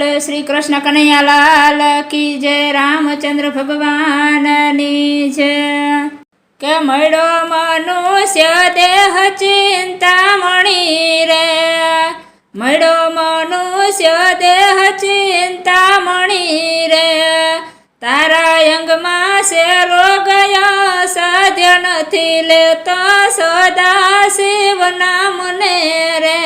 શ્રી કૃષ્ણ કનૈયાલાલ કી જય રામચંદ્ર ભગવાનની જય. કે મળ્યો મનુષ્ય દેહ ચિંતામણી રે. મળ્યો મનુષ્ય દેહ ચિંતામણી રે. તારા અંગમાં છે રોગ સાધ્ય નથી લેતો સદા શિવ નામને રે.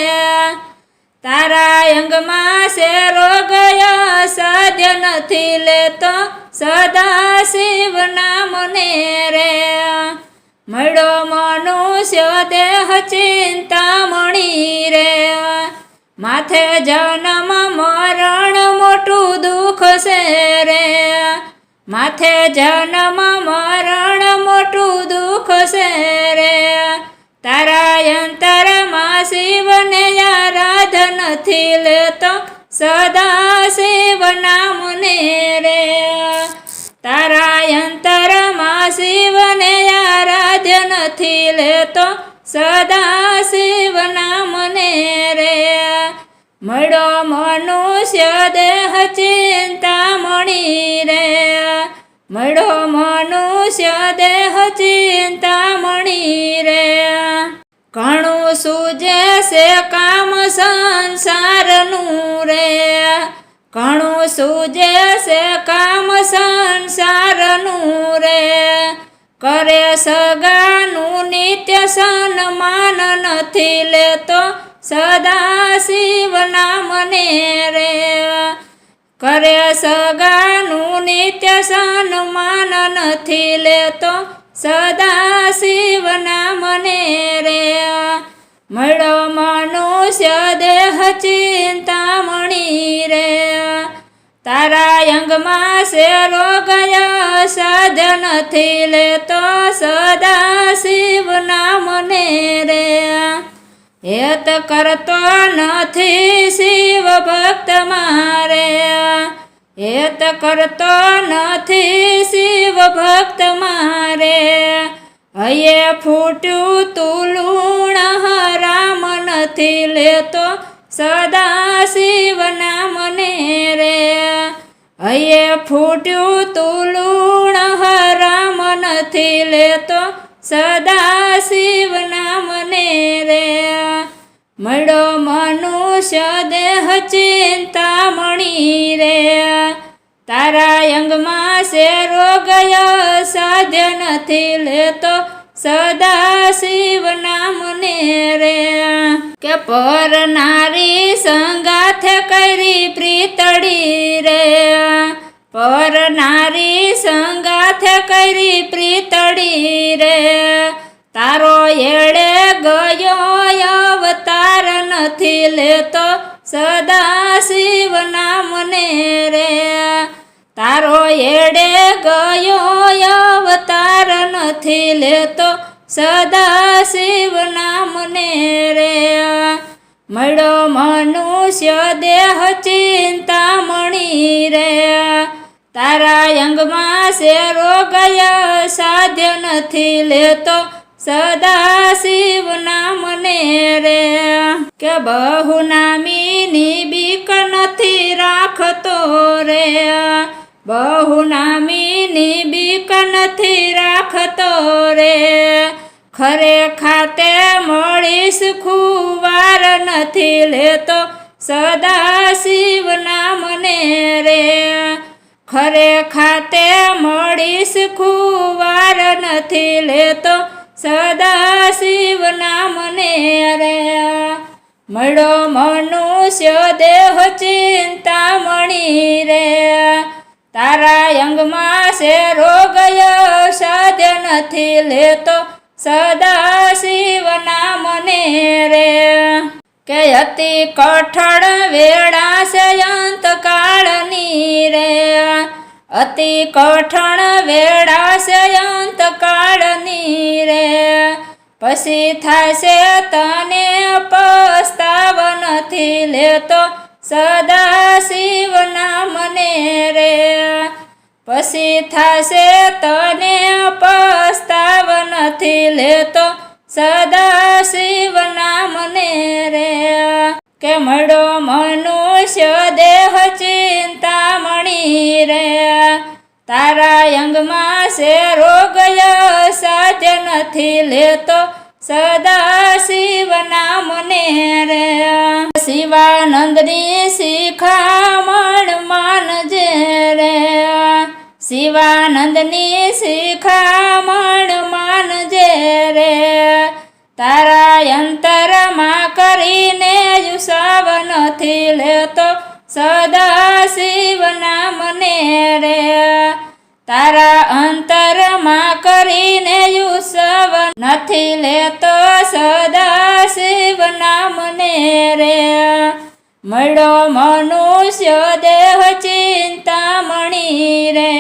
તારા અંગમાં છે રોગયા સાધ્ય નથી લેતો, સદા શિવ નામને રે. મળો મનુષ્ય દેહ ચિંતામણી રે. માથે જન્મ, મરણ, મોટું દુઃખ છે રે. માથે જન્મ, મરણ, મોટું દુઃખ છે રે. તારા અંતરમાં શિવને આરાધ નથી લેતો. સદા શિવ નામને રે. તારા અંતરમાં શિવને આરાધ્ય નથી લેતો. સદા શિવ નામને રે. મળો મનુષ્ય દેહ ચિંતામણી રે. મળો મનુષ્ય દેહ ચિંતામણી રે. ઘણું સૂજે છે કામ સંસારનું રે. ઘણું સૂજે છે કામ સંસારનું રે. કરે સગાનું નિત્ય સન્માન નથી લેતો સદા શિવ નામને રે. કરે સગાનું નિત્ય સન્માન નથી લેતો સદા શિવ મને રે. મળો મનુષ્ય દેહ ચિંતામણી રે. તારા અંગમાં છે રોગયા સાધ્ય નથી લેતો સદા શિવ મને રે. હેત કરતો નથી શિવ ભક્ત મારે. હેત કરતો નથી શિવ ભક્ત મારે. હયે ફૂટ્યું તુલુણ લૂણ રામ નથી લેતો સદા શિવ નામને રે. હયે ફૂટ્યું તુલુણ લૂણ રામ નથી લેતો સદા શિવ નામને રે. મળ્યો દેહ ચિંતામણી રે. તારા અંગમાં છે રોગયો સાધ્ય નથી લેતો સદા શિવ નામને રે. કે પર નારી સંગાથે કરી પ્રીતડી રે. પર નારી સંગાથે કરી પ્રીતડી રે. તારો નથી લેતો સદા શિવ નામને રે. તારો એડે ગયો અવતાર નથી લેતો સદા શિવ નામને રે. મળ્યો મનુષ્ય દેહ ચિંતામણી રે. તારા અંગમાં શેરો ગયા સાધ્ય નથી લેતો સદા શિવ નામને રે. કે બહુ નામીની બીક નથી રાખતો રે. બહુ નામીની બીક નથી રાખતો રે. ખરે ખાતે મળીશ ખુવાર નથી લેતો સદા શિવ નામને રે. ખરે ખાતે મળીશ ખુવાર નથી લેતો સદા શિવ નામને રે મળો મનુષ્ય દેહ ચિંતામણી રે તારા અંગમાં છે રોગયો સાધ્ય નથી લેતો. સદા શિવ નામને રે કે અતિ કઠણ વેળા છે અંતકાળની રે અતિ કઠણ વેળા છે અંતકાળની પછી થશે તને પસ્તાવ નથી લેતો સદા શિવ નામને રે. પછી થશે તને પસ્તાવ નથી લેતો સદા શિવ નામને રે. કે મળો મનુષ્ય દેહ ચિંતામણી રે. તારા અંગમાં છે રોગય સાધ્ય નથી લેતો. સદા શિવ નામને રે. શિવાનંદની શિખામણ માનજે રે. શિવાનંદની શિખામણ માનજે રે. તારા અંતરમાં કરીને યુસાવ નથી લેતો. સદા શિવ નામને રે. તારા અંતરમાં કરીને યુસવ નથી લેતો સદા શિવ નામને રે. મળો મનુષ્ય દેહ ચિંતામણી રે.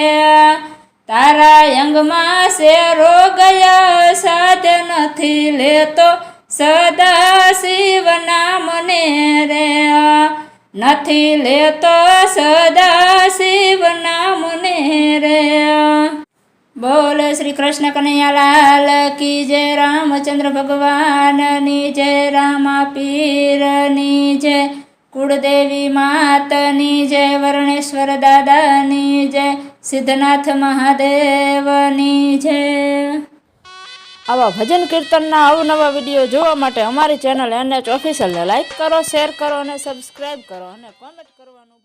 તારા અંગમાં છે રોગય સાધ્ય નથી લેતો સદા શિવ નામને રે. નથી લેતો સદા શિવ નામને રે બોલ શ્રી કૃષ્ણ કનૈયાલાલ કી જય રામચંદ્ર ભગવાનની જય, રામા પીરની જય, કુળદેવી માતની જય, વર્ણેશ્વર દાદાની જય, સિદ્ધનાથ મહાદેવની જય. આવા ભજન કીર્તનના અવનવા વીડિયો જોવા માટે અમારી ચેનલ એનએચ ઓફિશિયલને લાઈક કરો શેર કરો અને સબસ્ક્રાઈબ કરો અને કોમેન્ટ કરવાનું